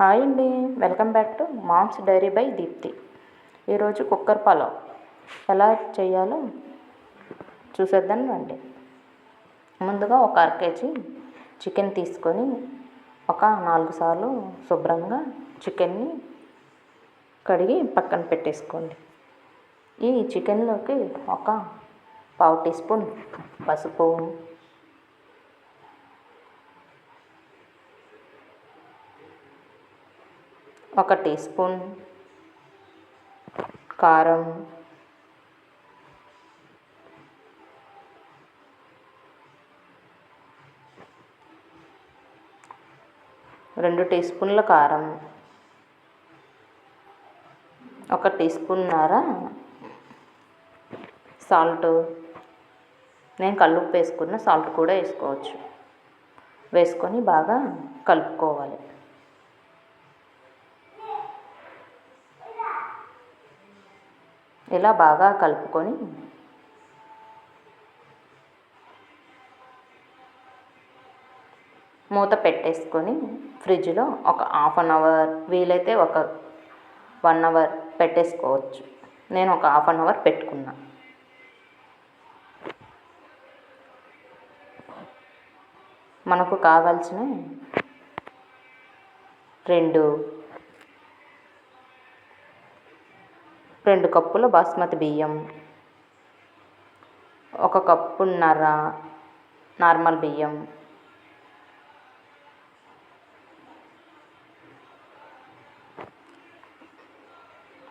Hi అండి. Welcome back to Mom's Diary by Deepthi. ఈరోజు cooker pulao ఎలా చేయాలో చూసేద్దాం రండి. ముందుగా ఒక అర కేజీ చికెన్ తీసుకొని ఒక నాలుగు సార్లు శుభ్రంగా చికెన్ని కడిగి పక్కన పెట్టేసుకోండి. ఈ చికెన్లోకి ఒక పావు టీ స్పూన్ పసుపు ఒక టీ స్పూన్ కారం. రెండు టీ స్పూన్ల కారం. ఒక టీ స్పూన్నర సాల్ట్. నేను కల్లుప్పు వేసుకున్న సాల్ట్ కూడా వేసుకోవచ్చు. వేసుకొని బాగా కలుపుకోవాలి. ఇలా బాగా కలుపుకొని మూత పెట్టేసుకొని ఫ్రిడ్జ్లో ఒక హాఫ్ అన్ అవర్ వీలైతే ఒక వన్ అవర్ పెట్టేసుకోవచ్చు. నేను ఒక హాఫ్ అన్ అవర్ పెట్టుకున్నా. మనకు కావాల్సిన రెండు రెండు కప్పుల బాస్మతి బియ్యం. ఒక కప్పున్నర నార్మల్ బియ్యం.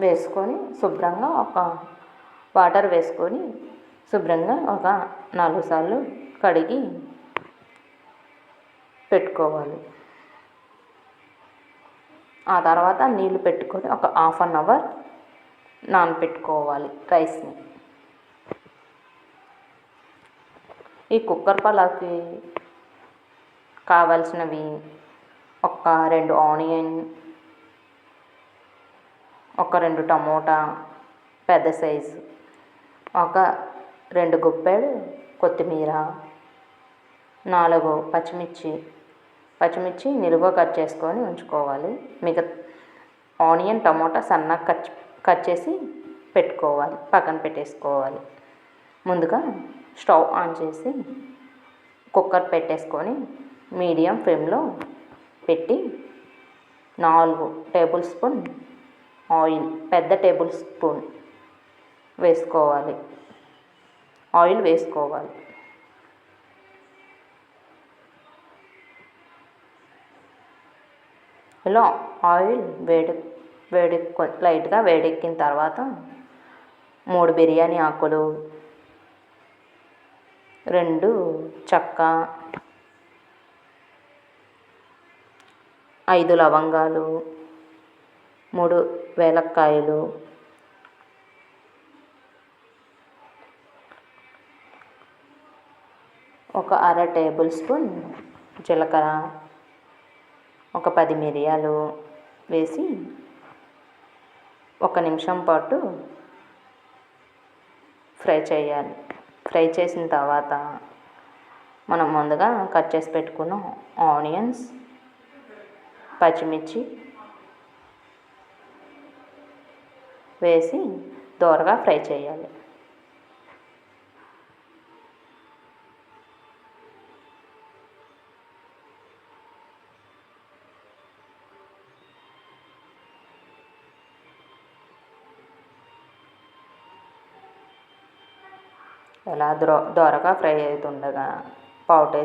వేసుకొని శుభ్రంగా ఒక వాటర్ వేసుకొని శుభ్రంగా ఒక నాలుగు సార్లు కడిగి పెట్టుకోవాలి. ఆ తర్వాత నీళ్ళు పెట్టుకొని ఒక హాఫ్ అన్ అవర్ నానపెట్టుకోవాలి రైస్ని. ఈ కుక్కర్ పలాకి కావాల్సినవి ఒక రెండు ఆనియన్ ఒక రెండు టమోటా పెద్ద సైజు ఒక రెండు గుప్పెడు కొత్తిమీర నాలుగు పచ్చిమిర్చి పచ్చిమిర్చి నిలువ కట్ చేసుకొని ఉంచుకోవాలి. మిగతా ఆనియన్ టమోటా సన్నగా కట్ కట్ చేసి పెట్టుకోవాలి పక్కన పెట్టేసుకోవాలి. ముందుగా స్టవ్ ఆన్ చేసి కుక్కర్ పెట్టేసుకొని మీడియం ఫ్లేమ్లో పెట్టి నాలుగు టేబుల్ స్పూన్ ఆయిల్ పెద్ద టేబుల్ స్పూన్ వేసుకోవాలి. ఆయిల్ వేసుకోవాలి. ఇలా ఆయిల్ వేడి వేడి లైట్గా వేడెక్కిన తర్వాత మూడు బిర్యానీ ఆకులు రెండు చెక్క ఐదు లవంగాలు మూడు వేలక్కాయలు ఒక అర టేబుల్ స్పూన్ జీలకర్ర ఒక పది మిరియాలు వేసి ఒక నిమిషం పాటు ఫ్రై చేయాలి. ఫ్రై చేసిన తర్వాత మనం ముందుగా కట్ చేసి పెట్టుకున్న ఆనియన్స్ పచ్చిమిర్చి వేసి దోరగా ఫ్రై చేయాలి. ఇలా దొర దోరగా ఫ్రై అవుతుండగా పావు టే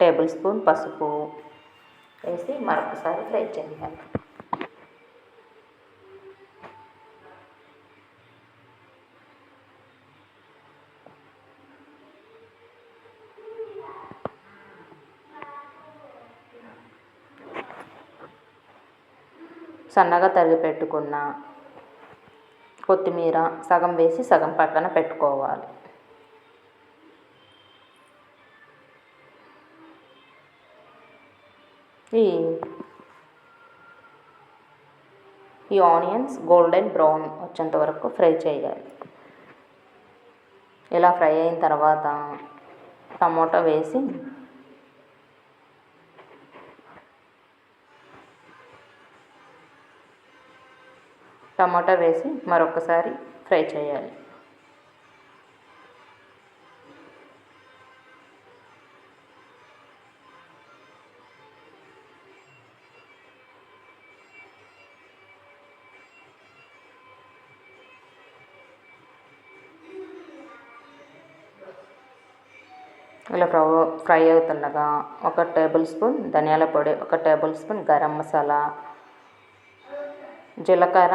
టేబుల్ స్పూన్ పసుపు వేసి మరొకసారి ఫ్రై చేయాలి. సన్నగా తరిగి పెట్టుకున్న కొత్తిమీర సగం వేసి సగం పక్కన పెట్టుకోవాలి. ఈ ఈ ఆనియన్స్ గోల్డెన్ బ్రౌన్ వచ్చేంత వరకు ఫ్రై చేయాలి. ఇలా ఫ్రై అయిన తర్వాత టమోటా వేసి టమాటా వేసి మరొకసారి ఫ్రై చేయాలి. ఇలా ఫ్రై ఫ్రై అవుతుండగా ఒక టేబుల్ స్పూన్ ధనియాల పొడి ఒక టేబుల్ స్పూన్ గరం మసాలా జీలకర్ర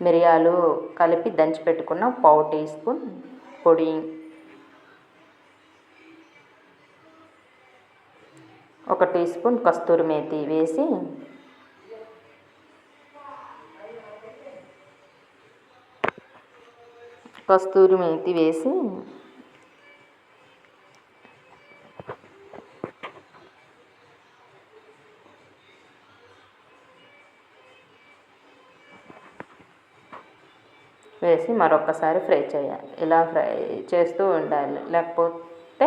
మిరియాలు కలిపి దంచి పెట్టుకున్న పావు టీ స్పూన్ పొడి. ఒక టీ స్పూన్ కస్తూరి మేతి వేసి కస్తూరి మేతి వేసి వేసి మరొకసారి ఫ్రై చేయాలి ఇలా ఫ్రై చేస్తూ ఉండాలి. లేకపోతే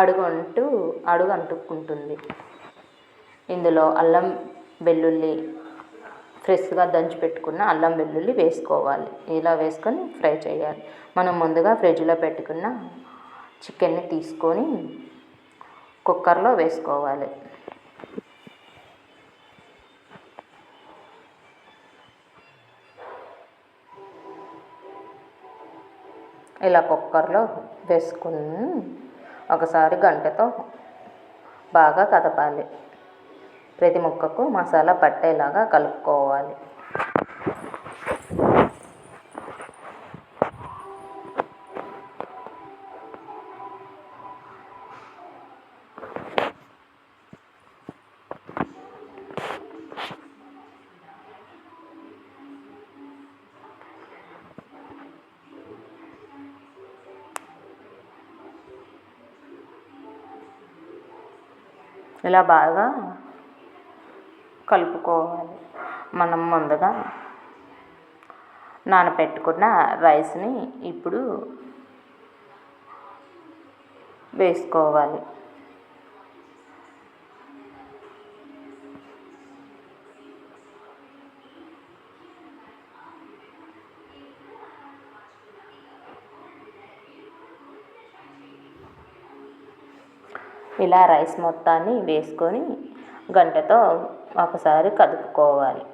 అడుగు అంటూ అడుగు అంటుకుంటుంది ఇందులో అల్లం వెల్లుల్లి ఫ్రెష్గా దంచి పెట్టుకున్న అల్లం వెల్లుల్లి వేసుకోవాలి. ఇలా వేసుకొని ఫ్రై చేయాలి. మనం ముందుగా ఫ్రిడ్జ్లో పెట్టుకున్న చికెన్ని తీసుకొని కుక్కర్లో వేసుకోవాలి. ఇలా కుక్కర్లో వేసుకుని ఒకసారి గంటతో బాగా కదపాలి. ప్రతి ముక్కకు మసాలా పట్టేలాగా కలుపుకోవాలి. ఇలా బాగా కలుపుకోవాలి. మనం ముందుగా నానబెట్టుకున్న రైస్ని ఇప్పుడు వేసుకోవాలి. ఇలా రైస్ మొత్తాన్ని వేసుకొని గంటతో ఒకసారి కదుపుకోవాలి.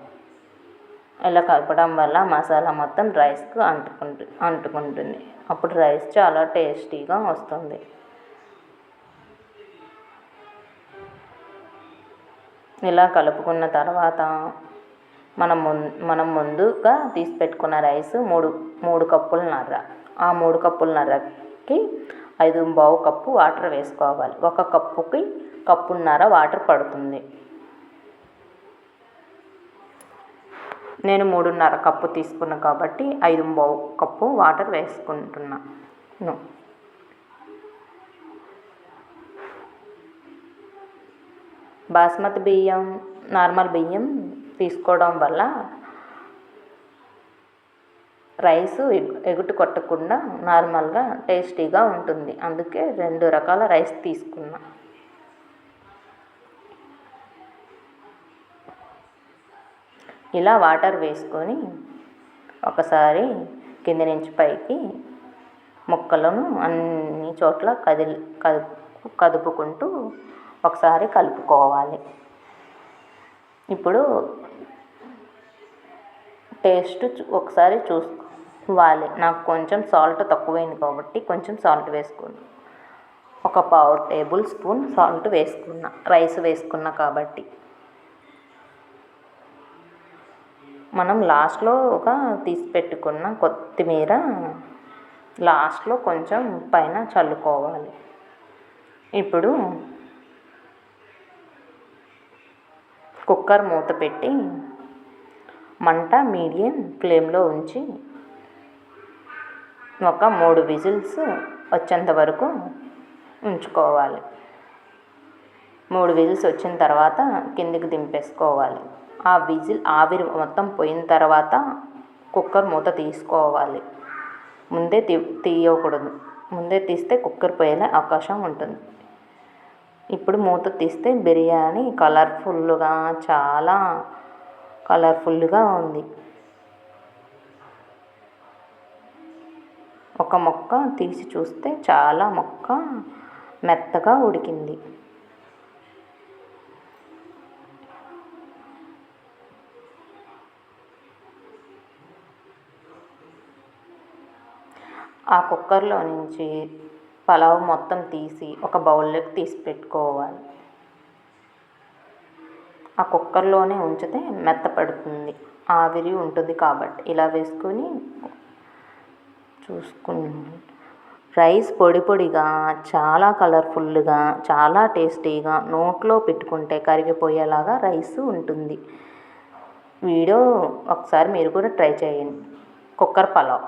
ఇలా కలపడం వల్ల మసాలా మొత్తం రైస్కు అంటుకుంటు అంటుకుంటుంది. అప్పుడు రైస్ చాలా టేస్టీగా వస్తుంది. ఇలా కలుపుకున్న తర్వాత మనం మనం ముందుగా తీసి పెట్టుకున్న రైస్ మూడు మూడు కప్పులన్నర ఆ మూడు కప్పుకి ఐదు బావు కప్పు వాటర్ వేసుకోవాలి. ఒక కప్పుకి కప్పున్నర వాటర్ పడుతుంది. నేను మూడున్నర కప్పు తీసుకున్నా కాబట్టి ఐదు బావు కప్పు వాటర్ వేసుకుంటున్నాను. బాస్మతి బియ్యం నార్మల్ బియ్యం తీసుకోవడం వల్ల రైస్ ఎగుటు కొట్టకుండా నార్మల్గా టేస్టీగా ఉంటుంది. అందుకే రెండు రకాల రైస్ తీసుకున్నా. ఇలా వాటర్ వేసుకొని ఒకసారి కింద నుంచి పైకి ముక్కలను అన్ని చోట్ల కదిలి కదుపు కదుపుకుంటూ ఒకసారి కలుపుకోవాలి. ఇప్పుడు టేస్ట్ ఒకసారి వాలి నాకు కొంచెం సాల్ట్ తక్కువైంది కాబట్టి కొంచెం సాల్ట్ వేసుకోండి ఒక పావు టేబుల్ స్పూన్ సాల్ట్ వేసుకున్నా. రైస్ వేసుకున్నా కాబట్టి. మనం లాస్ట్లో ఒక తీసి పెట్టుకున్న కొత్తిమీర లాస్ట్లో కొంచెం పైన చల్లుకోవాలి. ఇప్పుడు కుక్కర్ మూత పెట్టి మంట మీడియం ఫ్లేమ్లో ఉంచి ఒక మూడు విజిల్స్ వచ్చేంత వరకు ఉంచుకోవాలి. మూడు విజిల్స్ వచ్చిన తర్వాత కిందికి దింపేసుకోవాలి. ఆ విజిల్ ఆవిరి మొత్తం పోయిన తర్వాత కుక్కర్ మూత తీసుకోవాలి. ముందే తీ తీయకూడదు. ముందే తీస్తే కుక్కర్ పోయే అవకాశం ఉంటుంది. ఇప్పుడు మూత తీస్తే బిర్యానీ కలర్ఫుల్గా చాలా కలర్ఫుల్గా ఉంది. ఒక మొక్క తీసి చూస్తే చాలా మొక్క మెత్తగా ఉడికింది. ఆ కుక్కర్లో నుంచి పలావ్ మొత్తం తీసి ఒక బౌల్లోకి తీసి పెట్టుకోవాలి. ఆ కుక్కర్లోనే ఉంచితే మెత్తపడుతుంది ఆవిరి ఉంటుంది కాబట్టి ఇలా వేసుకొని చూసుకుని రైస్ పొడి పొడిగా చాలా కలర్ఫుల్గా చాలా టేస్టీగా నోట్లో పెట్టుకుంటే కరిగిపోయేలాగా రైస్ ఉంటుంది. వీడియో ఒకసారి మీరు కూడా ట్రై చేయండి. కుక్కర్ పలావ్.